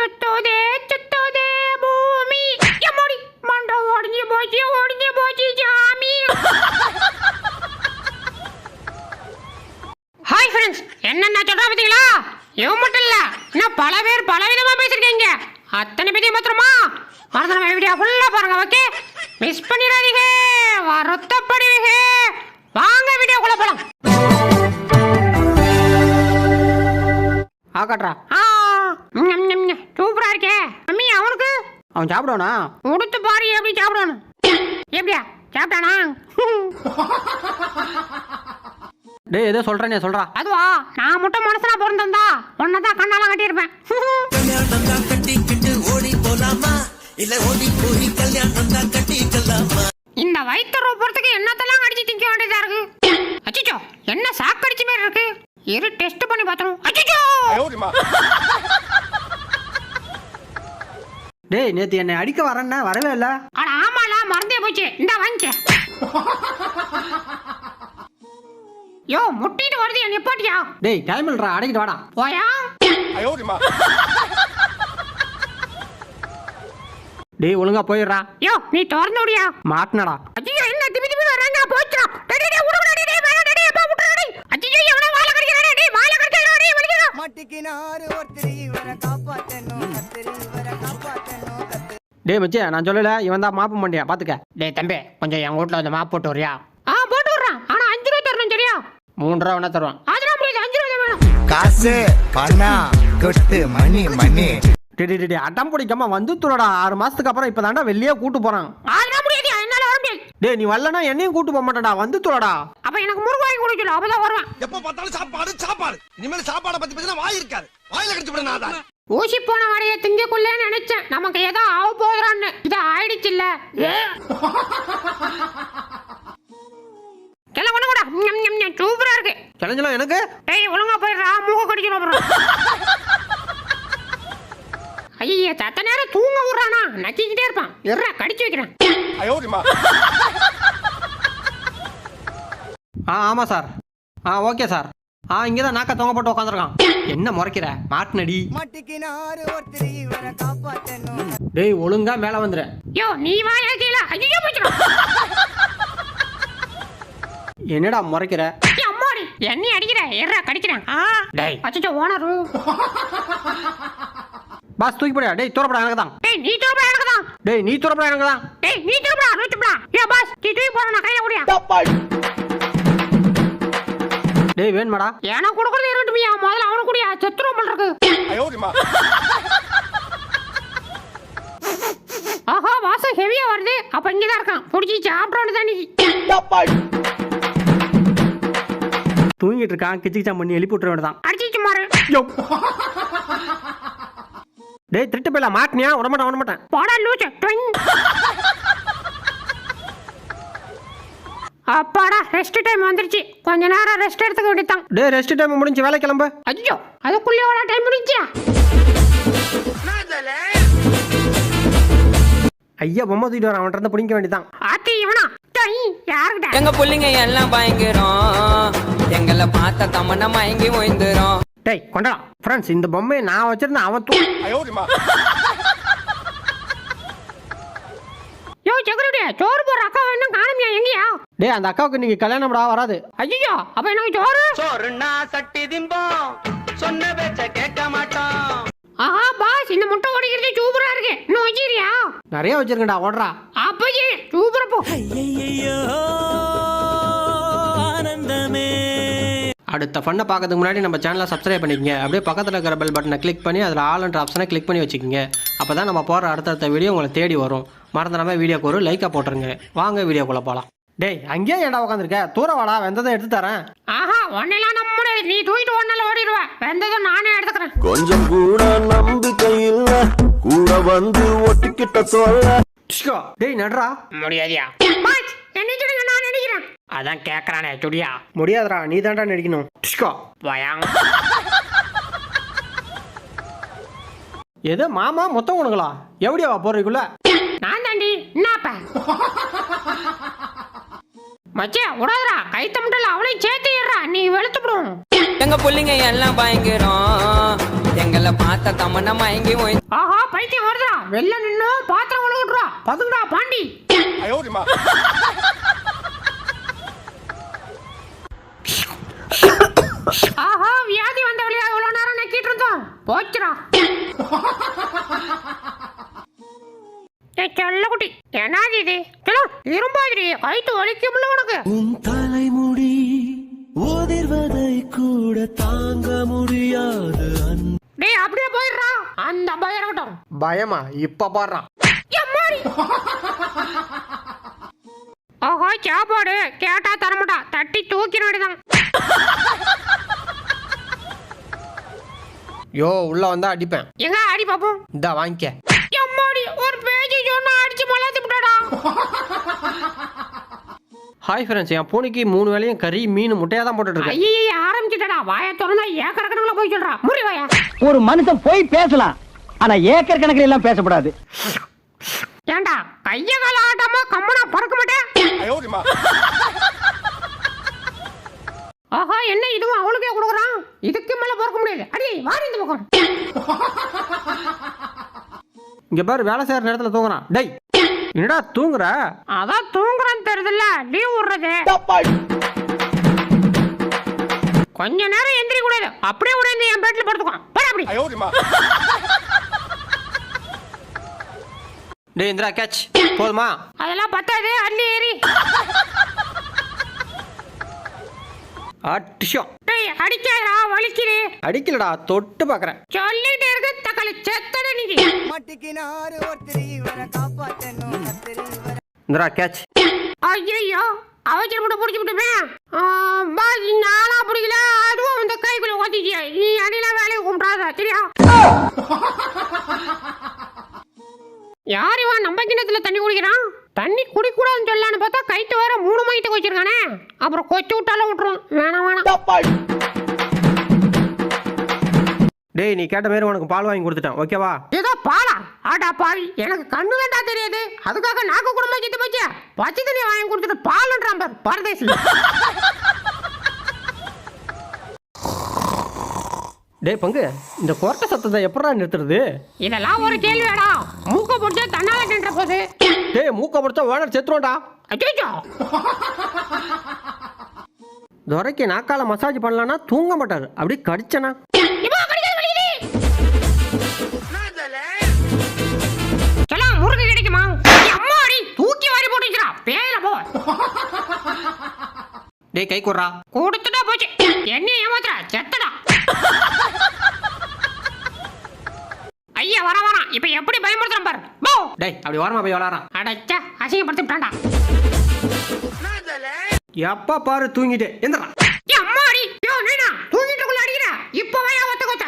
சுத்துதே சுத்துதே பூமி எம்மோடி மண்டை ஒடிஞ்சு போச்சு ஒடிஞ்சு போச்சு ஜாமி ஹாய் ஃப்ரெண்ட்ஸ் என்னென்ன சொல்றா பார்த்தீங்களா இவன் மட்டும் இல்லை இன்னும் பல பேர் பலவிதமாக பேசியிருக்கீங்க அத்தனை பேரையும் மாத்திரமா மறந்துடாம வீடியோ ஃபுல்லாக பாருங்க ஓகே மிஸ் பண்ணிடாதீங்க வருத்தப்படுவீங்க வாங்க வீடியோக்குள்ள போலாம் ஆக்காட்றா ஆ சூப்பரா இருக்கே. அம்மி அவனுக்கு? அவன் சாப்பிடுவானா? உடுத்து பாரு எப்படி சாப்பிடணும் எப்படியா? சாப்பிட்டானா? டேய் ஏதோ சொல்றேனே சொல்றா. அதுவா? நான் மட்டும் மனசுனா பிறந்திருந்தா உன்னதான் கண்ணாலாம் கட்டியிருப்பேன். கல்யாணம் தான் கட்டிக்கிட்டு ஓடி போலாமா இல்ல ஓடி போய் கல்யாணம் தான் கட்டிக்கலாமா இந்த வயிற்று போறதுக்கு என்னத்தெல்லாம் அடிச்சு திங்க வேண்டியதா இருக்கு? அச்சிச்சோ என்ன சாக்கடிச்ச மாதிரி இருக்கு? இரு டெஸ்ட் பண்ணி பார்த்தோம் அச்சிச்சோ! டேய் நேத்து என்னை அடிக்க வரேன்னா வரவே இல்ல. அட ஆமால மறந்தே போச்சு. இந்த வாங்கிக்க. யோ முட்டிட்டு வருது என் நிப்பாட்டியா டேய் டைம் இல்லடா அடைக்கிட்டு வாடா. போயா? டேய் ஒழுங்கா போயிடுறா. யோ நீ திறந்து விடியா மாட்டினடா ஐயோ என்ன திபி திபி வராங்க போச்சுடா டேய் டேய் உடுடா டேய் டேய் வேணா டேய் அப்பா விட்டுடா டேய் ஐயோ எவனோ வால கடிக்கறானே டேய் வால கடிக்கறானே டேய் வலிக்குதா மட்டிக்கினாரு ஒருத்தர் இவரை காப்பாத்தணும் கத்திரி இவரை காப்பாத்தணும். கத்து டேய் மச்சே நான் சொல்லல இவன் தான் மாப்பு மண்டியா? பாத்துக்க. டேய் தம்பி கொஞ்சம் என் வீட்ல வந்து மாப் போட்டு வரியா? ஆ போட்டு விடுறேன். ஆனா அஞ்சு ரூபா தரணும் சரியா மூணு ரூபா வேணா தருவான். அதெல்லாம் முடியாது. அஞ்சு ரூபா வேணும். காசு பணம் கொட்டு மணி மணி. டேய் டேய், அட்டம் பிடிக்காம வந்து துறடா ஆறு மாசத்துக்கு அப்புறம் இப்பதான்டா வெளியே கூட்டு போறான். அதெல்லாம் முடியாது. என்னால வர முடியாது. டேய் நீ வரலனா என்னையும் கூட்டு போக மாட்டேன்டா. வந்து துறடா அப்ப எனக்கு முருகு வாங்கி கொடுக்கல அப்பதான் வருவேன். எப்ப பார்த்தாலும் சாப்பாடு சாப்பாடு. இனிமேல் சாப்பாடை பத்தி பேசினா வாய் இருக்காது. வாயில கடிச்சு விட நான் ஊசி போன வடைய திங்கக்குள்ள நினைச்சேன். நமக்கு ஏதோ ஆக போதுறான்னு இது ஆயிடுச்சு இல்ல எல்லாம் ஒண்ணு கூட. சூப்பரா இருக்கு. கிளஞ்சலாம் எனக்கு? டேய் ஒழுங்கா போயிடுறா மூக்க கடிக்கணும் அப்புறம். ஐய தத்த நேரம் தூங்க விடுறானா? நக்கிக்கிட்டே இருப்பான். இருறா கடிச்சு வைக்கிறேன். ஆ ஆமா சார். ஆ ஓகே சார். ஆ இங்கே தான் நாக்க தொங்க போட்டு உட்காந்துருக்கான் என்ன முறைக்கிற? மாட்டினடி. டேய் ஒழுங்கா மேலே வந்துரு. யோ நீ வாயா கீழே. ஐயோ போச்சுடும் என்னடா முறைக்கிற? அம்மாடி என்னை அடிக்கிற? இருறா கடிக்கிறேன். ஆ. டேய். அச்சோ ஓனரு. பாஸ் தூக்கி போடியா டேய் தூரப்படா எனக்கு தான் டேய் நீ தூப்பா எனக்கு தான் டேய் நீ தூரப்படா எனக்கு தான் டேய் நீ தூப்பா நூத்துப்பா ஏ பாஸ் நீ தூக்கி போற நான் கையில குடியா டேய் வேணுமாடா? எனக்கு கொடுக்கறது இருக்கட்டுமியா முதல்ல அவனுக்கு குடியா போல இருக்கு. ஆஹா வாசம் ஹெவியா வருது. அப்ப இங்க தான் இருக்கான். புடிச்சி சாப்பிடணும் தானே தூங்கிட்டு இருக்கான். கிச்சிக்கிச்சான் பண்ணி எழுப்பி விட்டுற வேண்டியதான் அடிச்சிச்சு மாறு. டேய் திருட்டு போயில மாட்டினியா? விட மாட்டேன் விட மாட்டேன் போடா லூச்சு அப்பாடா ரெஸ்ட் டைம் வந்துருச்சு. கொஞ்ச நேரம் ரெஸ்ட் எடுத்துக்க வேண்டியதான் டேய் ரெஸ்ட் டைம் முடிஞ்சு வேலை கிளம்பு. ஐயோ அதுக்குள்ளே எவ்வளோ டைம் முடிஞ்சா ஐயா பொம்மை தூக்கிட்டு வரான் அவன்கிட்ட இருந்து பிடிக்க வேண்டியதான் ஆத்தி இவனா? யாருக்கிட்ட எங்க புள்ளைங்க எல்லாம் பயங்கரம். எங்களை பார்த்த தமன்னா மயங்கி ஓய்ந்துரும். டேய் கொண்டா. ஃப்ரெண்ட்ஸ் இந்த பொம்மையை நான் வச்சிருந்தேன் அவன் தூ யோ செக்யூரிட்டி சோறு போடுற அக்கா டேய் அந்த அக்காவுக்கு நீங்க கல்யாணம்டா வராது. ஐயோ அப்ப எனக்கு சோறு? சோறுனா சட்டி திம்போம். சொன்ன பேச்ச கேட்க மாட்டோம். ஆஹா பாஸ் இந்த முட்டை உடைக்கிறது சூப்பரா இருக்கு. இன்னும் வச்சிருக்கியா? நிறைய வச்சிருக்கேன்டா ஓடுறா. அப்பஜி சூப்பரா போ. ஐயையோ ஆனந்தமே. அடுத்த ஃபண்ணை பார்க்கறதுக்கு முன்னாடி நம்ம சேனலை சப்ஸ்கிரைப் பண்ணிக்கங்க. அப்படியே பக்கத்தில் இருக்கிற பெல் பட்டனை கிளிக் பண்ணி அதில் ஆல்ன்ற ஆப்ஷனை கிளிக் பண்ணி வச்சுக்கோங்க. அப்போ தான் நம்ம போகிற அடுத்தடுத்த வீடியோ உங்களை தேடி வரும். மறந்துடாம வீடியோக்கு ஒரு லைக்காக போட்டுருங்க. வாங்க வீடியோக்குள்ளே போகலாம் டேய் அங்கேயே ஏன்டா உட்காந்துருக்க தூர வாடா வெந்ததை எடுத்து தரேன். ஆஹா ஒன்னெல்லாம் முடியாது நீ தூக்கிட்டு ஒன்னால ஓடிடுவ. வெந்ததும் நானே எடுத்துக்கிறேன். கொஞ்சம் கூட நம்பிக்கை இல்ல. கூட வந்து ஒட்டிக்கிட்ட சொல்ல. டிஷ்கோ டேய் நடுறா. முடியாதியா? பாஸ் என்ன சொல்லுங்க நான் நடிக்கிறேன். அதான் கேக்குறானே சுடியா முடியாதுடா நீ தான்டா நடிக்கணும். டிஷ்கோ வயாங் எது மாமா மொத்தம் உனங்களா? எப்படியாவா போறதுக்குள்ள? நான் தாண்டி என்னப்ப மச்சே விடாதடா கை தம்பிட்டல அவளையும் சேர்த்து ஏறா நீ வெளுத்துப்படும் எங்க புள்ளைங்க எல்லாம் பயங்கரம். எங்களை பார்த்த தமன மயங்கி ஓய் ஆஹா பைத்தியம் வருதுடா. வெளில நின்னு பாத்திரம் விழுவிட்றா பதுங்கடா பாண்டி. ஆஹா வியாதி வந்த வழியா இவ்வளவு நேரம் நக்கிட்டு இருந்தோம்? போச்சுடா. ஏய் செல்லக்குட்டி என்னது இது? செல்ல இரும்பாதிரி கைத்து வலிக்கும்ல உனக்கு. உன் தலைமுடி உதிர்வதை கூட தாங்க முடியாது டேய் அப்படியே போயிடுறா. அந்த பயம் இருக்கட்டும் பயமா இப்ப பாடுறான் ஆஹா சாப்பாடு. கேட்டா தரமாட்டா. தட்டி தூக்கினாடிதான் யோ உள்ள வந்தா அடிப்பேன். எங்க அடி பாப்போம்? இந்தா வாங்கிக்க. எம்மாடி ஒரு பேஜ் சொன்னா அடிச்சு மலாத்து விட்டாடா. ஹாய் ஃப்ரெண்ட்ஸ் என் பூனைக்கு மூணு வேளையும் கறி மீன் முட்டையா தான் போட்டுட்டு இருக்கேன் ஐயே ஆரம்பிச்சுட்டடா. வாயை திறந்தா ஏக்கர் கணக்குல போய் சொல்றா. முடி வாயா. ஒரு மனுஷன் போய் பேசலாம் ஆனா ஏக்கர் கணக்கில் எல்லாம் பேசக்கூடாது ஏண்டா கைய கால ஆட்டாம கம்மனா பறக்க மாட்டேன் ஆஹா என்ன இதுவும் அவளுக்கே கொடுக்குறான்? இதுக்கு மேல பறக்க முடியாது. அடி வாரி இந்த பக்கம். இங்க பாரு வேலை செய்யற நேரத்துல தூங்குறான். டேய் என்னடா தூங்குற? அதான் தூங்குறான்னு தெரியுதுல்ல லீவ் விடுறது. கொஞ்ச நேரம் எந்திரி கூடாது. அப்படியே உடைந்து என் பெட்ல படுத்துக்கான் போட அப்படி. டேய் இந்திரா கேட்ச் போதுமா? அதெல்லாம் பத்தாது அள்ளி ஏறி. அட்டிஷம் அடிக்காதடா வலிக்குது. அடிக்கலடா தொட்டு பாக்குறேன். சொல்லிட்டே இருக்கு தக்காளி செத்தட நீ மாட்டிக்கினாரு ஒருத்தர் இவரை காப்பாத்தணும் இவரை இந்திரா கேட்ச் ஐயோ அவசரம் மட்டும் பிடிச்சி விட்டுமே நானா பிடிக்கல அதுவும் இந்த கைக்குள்ள ஓட்டிச்சு நீ அடியில வேலையை கும்பிடாத சரியா? யார் இவன்? நம்ம கிணத்துல தண்ணி குடிக்கிறான்? தண்ணி குடிக்கூடாதுன்னு சொல்லலான்னு பார்த்தா கைத்து வர மூணு மைட்டு வச்சிருக்கானே. அப்புறம் கொச்சு விட்டாலும் விட்டுரும். வேணாம் வேணாம். டேய் நீ கேட்ட மாதிரி உனக்கு பால் வாங்கி கொடுத்துட்டேன். ஓகேவா ஏதோ பாலா? ஆடா பாவி. எனக்கு கண்ணு வேண்டா தெரியாது. அதுக்காக நாக்கு குடும்பம் கிட்ட போச்சு. பச்சை தண்ணி வாங்கி கொடுத்துட்டு பாலுன்றான் பார் பரதேசி டேய் பங்கு இந்த கொரட்டை சத்தத்தை எப்படா நிறுத்துறது? இதெல்லாம் ஒரு கேள்வியாடா. மூக்க பிடிச்சா தன்னால நின்ற போது. டேய் மூக்க பிடிச்சா ஓனர் செத்துருவான்டா. அச்சோ துரைக்கு நாக்கால மசாஜ் பண்ணலான்னா தூங்க மாட்டாரு. அப்படி கடிச்சனா? முருகு கிடைக்குமா அம்மாடி தூக்கி வாரி போட்டு வச்சுடா. பேயில போ. டேய் கை குடுறா. கொடுத்துட்டா போச்சு. என்ன ஏமாத்துறா? செத்தடா. ஐயா வர வரான் இப்ப எப்படி பயமுறுத்துறான் பாரு. டேய் அப்படி ஓரமா போய் விளாட்றான். அடைச்சா அசிங்கப்படுத்திட்டான்டா எப்பா பாரு தூங்கிட்டே. எந்திரா. அம்மாடி யோ நீனா தூங்கிட்டுக்குள்ள அடிக்கிற. இப்ப வயா ஒத்த கொத்த.